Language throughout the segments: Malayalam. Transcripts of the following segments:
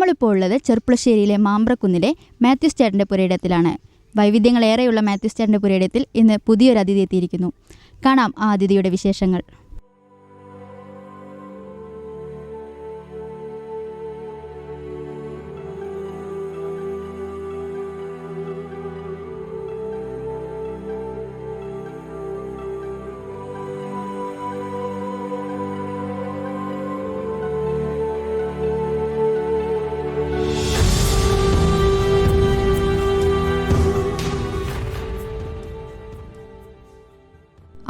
നമ്മളിപ്പോൾ ഉള്ളത് ചെർപ്പുളശ്ശേരിയിലെ മാമ്പ്രക്കുന്നിലെ മാത്യൂസ് ചേട്ടന്റെ പുരയിടത്തിലാണ്. വൈവിധ്യങ്ങളേറെയുള്ള മാത്യൂസ് ചേട്ടന്റെ പുരയിടത്തിൽ ഇന്ന് പുതിയൊരു അതിഥി എത്തിയിരിക്കുന്നു. കാണാം ആ അതിഥിയുടെ വിശേഷങ്ങൾ.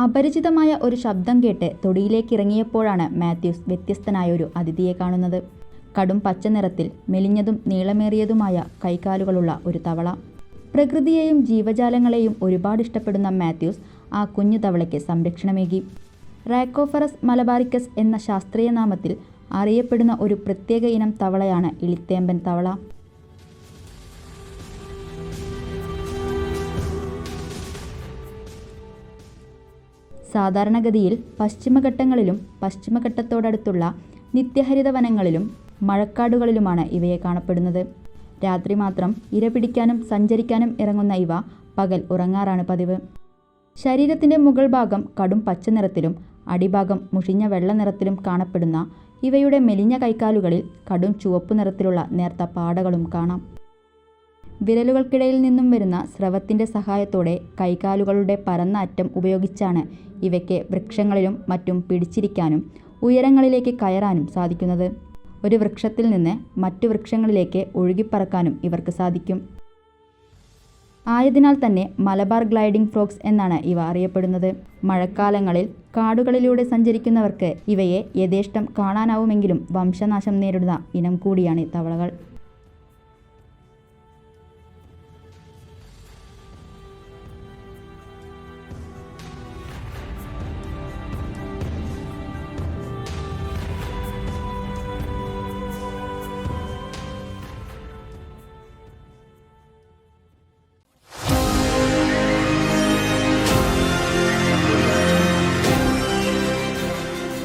അപരിചിതമായ ഒരു ശബ്ദം കേട്ട് തൊടിയിലേക്ക് ഇറങ്ങിയപ്പോഴാണ് മാത്യൂസ് വ്യത്യസ്തനായ ഒരു അതിഥിയെ കാണുന്നത്. കടും പച്ച നിറത്തിൽ മെലിഞ്ഞതും നീളമേറിയതുമായ കൈകാലുകളുള്ള ഒരു തവള. പ്രകൃതിയെയും ജീവജാലങ്ങളെയും ഒരുപാട് ഇഷ്ടപ്പെടുന്ന മാത്യൂസ് ആ കുഞ്ഞു തവളയ്ക്ക് സംരക്ഷണമേകി. റാക്കോഫറസ് മലബാരിക്കസ് എന്ന ശാസ്ത്രീയ നാമത്തിൽ അറിയപ്പെടുന്ന ഒരു പ്രത്യേക ഇനം തവളയാണ് ഇളിത്തേമ്പൻ തവള. സാധാരണഗതിയിൽ പശ്ചിമഘട്ടങ്ങളിലും പശ്ചിമഘട്ടത്തോടടുത്തുള്ള നിത്യഹരിത വനങ്ങളിലും മഴക്കാടുകളിലുമാണ് ഇവയെ കാണപ്പെടുന്നത്. രാത്രി മാത്രം ഇര പിടിക്കാനും സഞ്ചരിക്കാനും ഇറങ്ങുന്ന ഇവ പകൽ ഉറങ്ങാറാണ് പതിവ്. ശരീരത്തിന്റെ മുകൾ ഭാഗം കടും പച്ച നിറത്തിലും അടിഭാഗം മുഷിഞ്ഞ വെള്ള നിറത്തിലും കാണപ്പെടുന്ന ഇവയുടെ മെലിഞ്ഞ കൈക്കാലുകളിൽ കടും ചുവപ്പ് നിറത്തിലുള്ള നേർത്ത പാടകളും കാണാം. വിരലുകൾക്കിടയിൽ നിന്നും വരുന്ന സ്രവത്തിന്റെ സഹായത്തോടെ കൈകാലുകളുടെ പരന്ന അറ്റം ഉപയോഗിച്ചാണ് ഇവയ്ക്ക് വൃക്ഷങ്ങളിലും മറ്റും പിടിച്ചിരിക്കാനും ഉയരങ്ങളിലേക്ക് കയറാനും സാധിക്കുന്നത്. ഒരു വൃക്ഷത്തിൽ നിന്ന് മറ്റു വൃക്ഷങ്ങളിലേക്ക് ഒഴുകിപ്പറക്കാനും ഇവർക്ക് സാധിക്കും. ആയതിനാൽ തന്നെ മലബാർ ഗ്ലൈഡിംഗ് ഫ്രോക്സ് എന്നാണ് ഇവ അറിയപ്പെടുന്നത്. മഴക്കാലങ്ങളിൽ കാടുകളിലൂടെ സഞ്ചരിക്കുന്നവർക്ക് ഇവയെ യഥേഷ്ടം കാണാനാവുമെങ്കിലും വംശനാശം നേരിടുന്ന ഇനം കൂടിയാണ് തവളകൾ.